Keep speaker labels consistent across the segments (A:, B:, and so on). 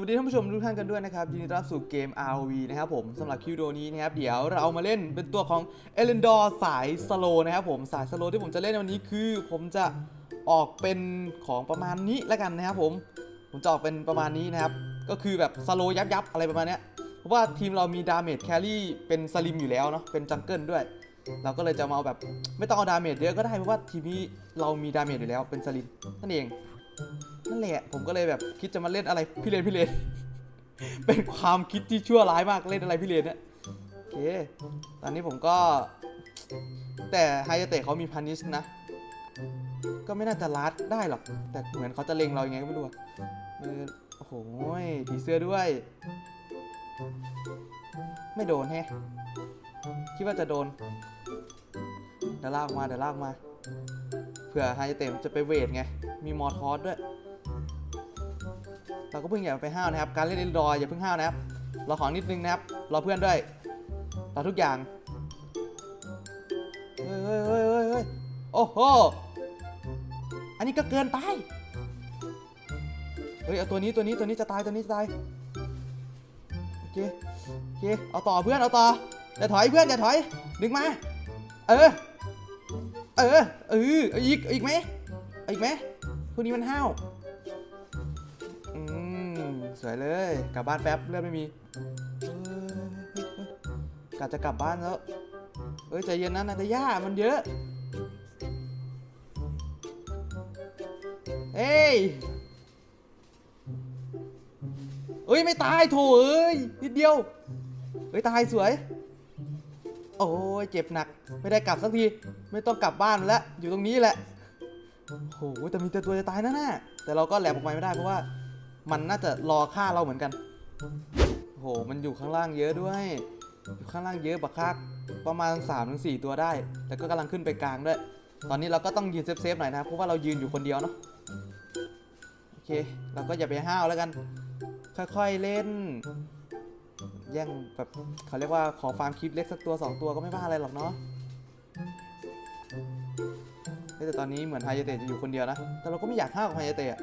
A: วัสดีท่านผู้ชมทุกท่านกันด้วยนะครับยินดีต้อนรับสู่เกม ROV นะครับผมสำหรับคิวโดนี้นะครับเดี๋ยวเรามาเล่นเป็นตัวของเอเลนดอร์สายสโลนะครับผมสายสโลที่ผมจะเล่นในวันนี้คือ ผมจะออกเป็นของประมาณนี้แล้วกันนะครับผมผมจะออกเป็นประมาณนี้นะครับก็คือแบบสโลยับยับอะไรประมาณเนี้ยเพราะว่าทีมเรามีดาเมจแครี่เป็นสลิมอยู่แล้วเนาะเป็นจังเกิลด้วย เราก็เลยจะมาเอาแบบไม่ต้องเอาดาเมจเยอะก็ได้เพราะว่าทีมนี้เรามีดาเมจอยู่แล้วเป็นสลิมนั่นเอง นั่นแหละ ผมก็เลยแบบคิดจะมาเล่นอะไรพี่เลนพี่เลน เป็นความคิดที่ชั่วร้ายมากเล่นอะไรพี่เลนเนี่ยโอเค ตอนนี้ผมก็ แต่ไฮยาเตะเขามีพานิชนะ ก็ไม่น่าจะลัดได้หรอก แต่เหมือนเขาจะเล็งเรายังไงก็ไม่รู้อะเออโอ้โหผีเสื้อด้วย ไม่โดนแฮะคิดว่าจะโดนเดี๋ยวลากมาเดี๋ยวลากมา เผื่อไฮยเตะมันจะไปเวทไง มีมอทอสด้วย เราก็เพิ่งอย่าไปห้าวนะครับ การเล่นเล่นดอยอย่าเพิ่งห้าวนะครับ เราขอนิดนึงนะครับ รอเพื่อนด้วยรอทุกอย่างเฮ้ยเฮ้ยเฮ้ยเฮ้ยเฮ้ยโอ้โห อันนี้ก็เกินไป เฮ้ย เอาตัวนี้ตัวนี้ตัวนี้จะตายตัวนี้จะตาย โอเค โอเค เอาต่อเพื่อน เอาต่อ อย่าถอยเพื่อน อย่าถอย ดึงมา เออ เออเออเอาอีกเอาอีกไหมเอาอีกไหมพวกนี้มันห้าวอืมสวยเลยกลับบ้านแป๊บเลือดไม่มีเฮ้ยเฮ้ยเฮ้ยกะจะกลับบ้านแล้วเอ้ยใจเย็นนะนาตาย่ามันเยอะ เอ้ยเอ้ยไม่ตายโถเอ้ยนิดเดียวเฮ้ยตายสวย โอ้ยเจ็บหนัก ไม่ได้กลับสักที ไม่ต้องกลับบ้านแล้ว อยู่ตรงนี้แหละ โห แต่มีแต่ตัวจะตายแน่แต่เราก็แหลมออกไปไม่ได้เพราะว่า มันน่าจะรอฆ่าเราเหมือนกัน โห มันอยู่ข้างล่างเยอะด้วย อยู่ข้างล่างเยอะบักคักประมาณ3-4ตัวได้ แต่ก็กำลังขึ้นไปกลางด้วย ตอนนี้เราก็ต้องยืนเซฟๆหน่อยนะเพราะว่าเรายืนอยู่คนเดียวเนาะ โอเค เราก็อย่าไปห้าวแล้วกัน ค่อยๆเล่น แย่งแบบเขาเรียกว่าขอฟาร์มคลิปเล็กสักตัว 2 ตัวก็ไม่ว่าอะไรหรอกเนาะแต่ตอนนี้เหมือนไฮยาเตะจะอยู่คนเดียวนะ แต่เราก็ไม่อยากห้าวกับไฮยาเตะ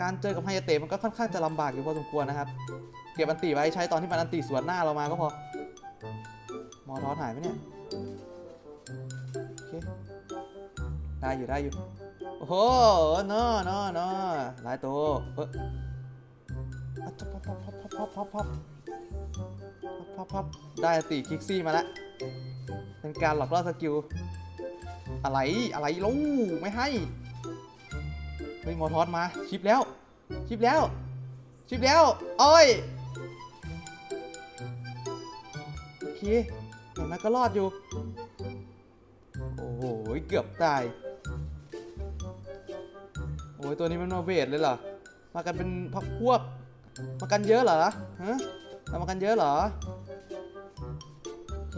A: การเจอกับไฮยาเตะมันก็ค่อนข้างจะลำบากอยู่พอสมควรนะครับ เก็บอันติไว้ใช้ตอนที่มันอันติสวนหน้าเรามาก็พอ มอทอสหายไหมเนี่ย โอเค ได้อยู่ได้อยู่ โอ้โหนอนอนอหลายตัว เอออะพับพับพับพับพับพับ พับพับได้ติคิกซี่มาแล้ว เป็นการหลอกล่อสกิล อะไรอะไรลูไม่ให้ เฮ้ยมอทอสมา ชิปแล้ว ชิปแล้ว ชิปแล้วโอ้ยโอเคอย่างนั้นก็รอดอยู่ โอ้โห เกือบตาย โอ้ยตัวนี้มันมาเวทเลยเหรอ มากันเป็นพักพวกมากันเยอะเหรอฮะมากันเยอะเหรอ เค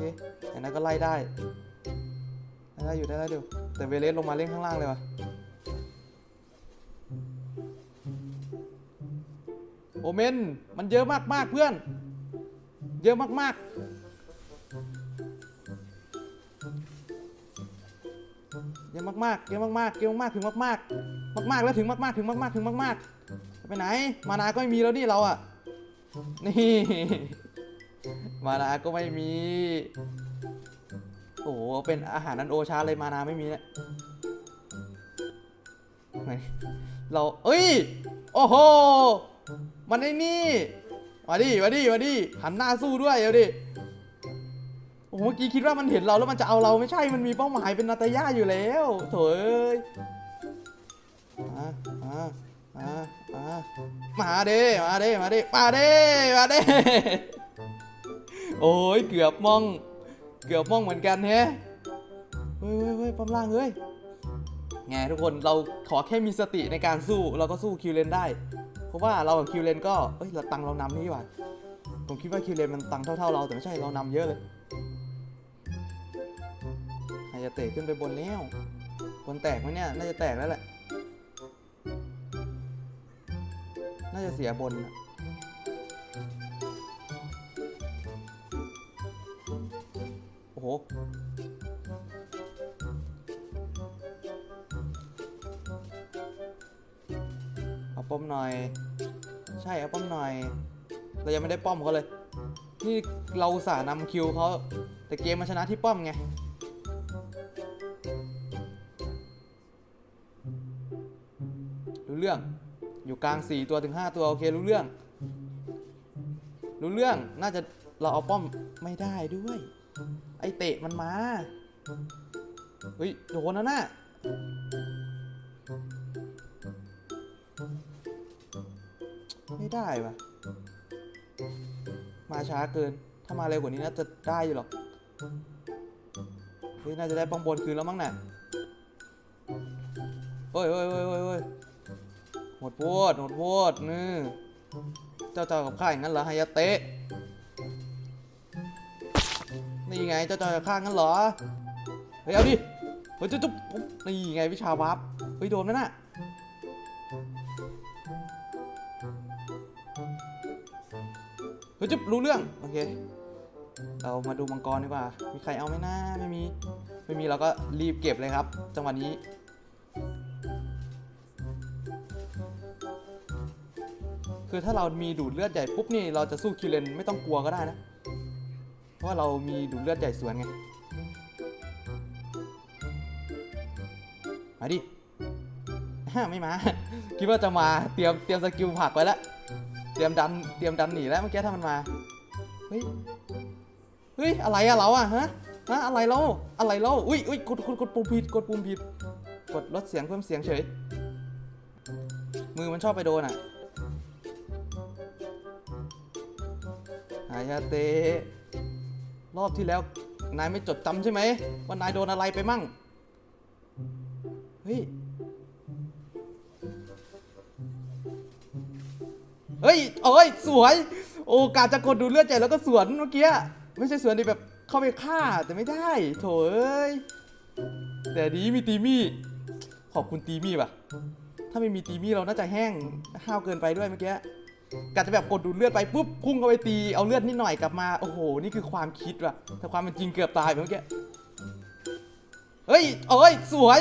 A: อย่นั้นก็ไล่ได้ได้อยู่ได้ได้อยู่แต่เวเลสลงมาเล่นข้างล่างเลยวะโอเมนมันเยอะมากมากๆเพื่อน เยอะมากมากๆเยอะมากมากๆเยอะมากมากๆเยอะมากๆถึงมากมากมากมากๆแล้วถึงมากมากๆถึงมากมากๆถึงมากมากๆไปไหน มานาก็ไม่มีแล้วนี่เราอะนี่ มานาก็ไม่มี โอ้โห เป็นอาหารนันโอชาเลยมานาไม่มีเนี่ยไหนเราเอ้ย โอ้โห มันไอ้นี่ มาดิ มาดิ มาดิ หันหน้าสู้ด้วยเอาดิ โอ้โหเมื่อกี้คิดว่ามันเห็นเราแล้วมันจะเอาเราไม่ใช่ มันมีเป้าหมายเป็นนาตาย่าอยู่แล้วโถเอ้ยมามามามามาเด้มาเด้มาเด้มาเด้มาเด้ โอ้ยเกือบมอง เกือบมองเหมือนกันแฮะเฮ้ยเฮ้ยเฮ้ยปั๊มล่างเฮ้ยไงทุกคนเราขอแค่มีสติในการสู้เราก็สู้คิวเลนได้ เพราะว่าเรากับคิวเลนก็เอ้ยเราตังค์เรานำนี่ดีกว่าผมคิดว่าคิวเลนมันตังค์เท่าๆเราแต่ไม่ใช่เรานำเยอะเลยใครจะเตะขึ้นไปบนแล้วบนแตกไหมเนี่ยน่าจะแตกแล้วแหละน่าจะเสียบนอะ อ้โห เอาป้อมหน่อย ใช่เอาป้อมหน่อย เรายังไม่ได้ป้อมเขาเลย นี่เราสานำคิวเขาแต่เกมมาชนะที่ป้อมไงรู้เรื่อง อยู่กลาง 4 ตัวถึง 5 ตัว โอเค รู้เรื่อง รู้เรื่อง น่าจะเราเอาป้อมไม่ได้ด้วย ไอเตะมันมาเฮ้ยโดนนะน่ะไม่ได้วะมาช้าเกิน ถ้ามาเร็วกว่านี้น่าจะได้อยู่หรอกเฮ้ยน่าจะได้ป้อมบนคืนแล้วมั้งน่ะเฮ้ยเฮ้ยเฮ้ยเฮ้ยเฮ้ยหมดพูดหมดพูดนี่เจ้าเจ้ากับข้าอย่างนั้นเหรอฮายาเตะ นี่ไงเจ้าจ้ากับข้างั้นเหรอ เฮ้ยเอาดิ เฮ้ยจุ๊บจุ๊บนี่ไงวิชาวับเฮ้ยโดนไหมน่ะเฮ้ยจุ๊บรู้เรื่อง โอเค เรามาดูมังกรดีกว่า มีใครเอาไหมนะไม่มี ไม่มีเราก็รีบเก็บเลยครับ จังหวะนี้คือถ้าเรามีดูดเลือดใหญ่ปุ๊บนี่เราจะสู้คิวเลนไม่ต้องกลัวก็ได้นะ เพราะว่าเรามีดูดเลือดใหญ่สวนไง มาดิฮ่าไม่มา คิดว่าจะมา เตรียมเตรียมสกิลผักไว้แล้ว เตรียมดัน เตรียมดันหนีแล้วเมื่อกี้ถ้ามันมา เฮ้ย เฮ้ย อะไรอะเราอะฮะฮะอะไรเรา อะไรเรา อุ้ยอุ้ยกดกดกดปุ่มผิด กดปุ่มผิด กดลดเสียงเพิ่มเสียงเฉย มือมันชอบไปโดนอะอายาเตะ รอบที่แล้ว นายไม่จดจำใช่ไหมว่านายโดนอะไรไปมั่ง เฮ้ย เฮ้ยเอ้ย สวย โอกาสจะกดดูเลือดใจแล้วก็สวนเมื่อกี้ ไม่ใช่สวนดิแบบเข้าไปฆ่าแต่ไม่ได้ โถเอ้ย แต่ดีมีตีมี่ ขอบคุณตีมี่ป่ะ ถ้าไม่มีตีมี่เราน่าจะแห้งห้าวเกินไปด้วยเมื่อกี้ กะจะแบบกดดูดเลือดไปปุ๊บพุ่งเข้าไปตีเอาเลือดนิดหน่อยกลับมาโอ้โหนี่คือความคิดว่ะแต่ความเป็นจริงเกือบตายไปเมื่อกี้เฮ้ยเอ้ยสวย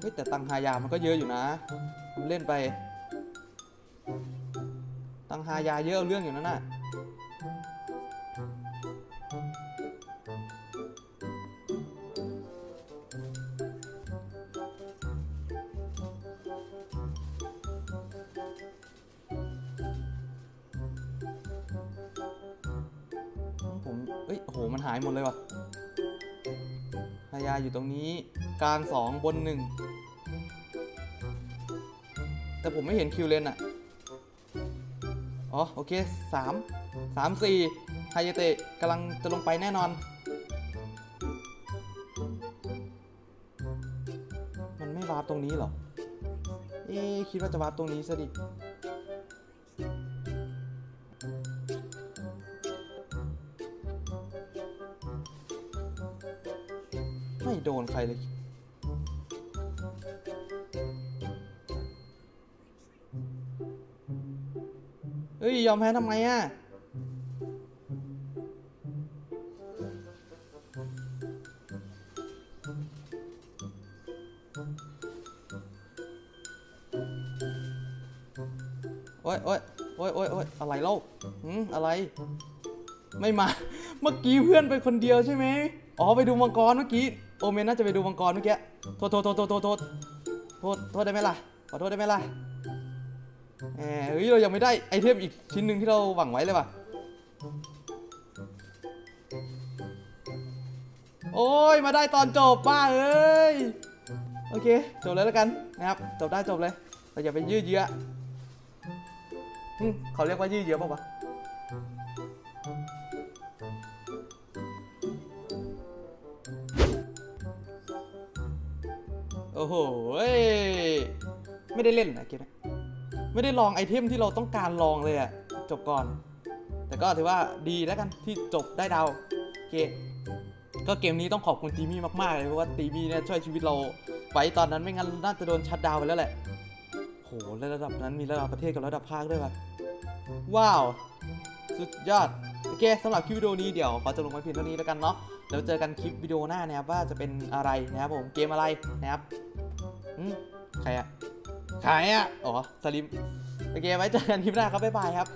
A: เฮ้ยแต่ตังหายามันก็เยอะอยู่นะมันเล่นไป ตังหายาเยอะเอาเรื่องอยู่นั่นน่ะ เอ้ย โอ้โห มันหายหมดเลยว่ะฮายาอยู่ตรงนี้ กลางสองบนหนึ่ง แต่ผมไม่เห็นคิวเลนอะอ๋อ โอเคสามสามสี่ไฮายเตะกำลังจะลงไปแน่นอน มันไม่วาร์ปตรงนี้หรอ เอ๊คิดว่าจะวาร์ปตรงนี้ซะดิ ไม่โดนใครเลย เฮ้ย ยอมแพ้ทำไมอะ โอ๊ยโอ๊ยโอ๊ยโอ๊ยโอ๊ยอะไรเล่าหืมอะไร ไม่มา เมื่อกี้เพื่อนไปคนเดียวใช่ไหม อ๋อ ไปดูมังกรเมื่อกี้ โอเมนน่าจะไปดูมังกรเมื่อกี้โทษโทษโทษโทษโทษโทษโทษโทษได้ไหมล่ะขอโทษได้ไหมล่ะแหมเฮ้ยเรายังไม่ได้ไอเทมอีกชิ้นหนึ่งที่เราหวังไว้เลยว่ะโอ้ยมาได้ตอนจบบ้าเอ้ยโอเคจบเลยแล้วกันนะครับจบได้จบเลยเราอย่าไปยืดเยื้อเขาเรียกว่ายืดเยื้อป่าวะ โอ้โหเว้ยไม่ได้เล่นนะเกมนะไม่ได้ลองไอเทมที่เราต้องการลองเลยอะจบก่อน แต่ก็ถือว่าดีแล้วกันที่จบได้ดาวโอเคก็เกมนี้ต้องขอบคุณตีมี่มากๆเลยเพราะว่าตีมี่เนี่ยช่วยชีวิตเราไว้ตอนนั้นไม่งั้นน่าจะโดนชัดดาวน์ไปแล้วแหละโหระดับนั้นมีระดับประเทศกับระดับภาคด้วยวะว้าว สุดยอด โอเคสำหรับคลิปวิดีโอนี้เดี๋ยวขอจบลงไว้เพียงเท่านี้แล้วกันเนาะ แล้วเจอกันคลิปวิดีโอหน้านะครับว่าจะเป็นอะไรนะครับผมเกมอะไรนะครับอืมใครอะใครอะอ๋อสลิมโอเคไว้เจอกันคลิปหน้าครับบ๊ายบายครับ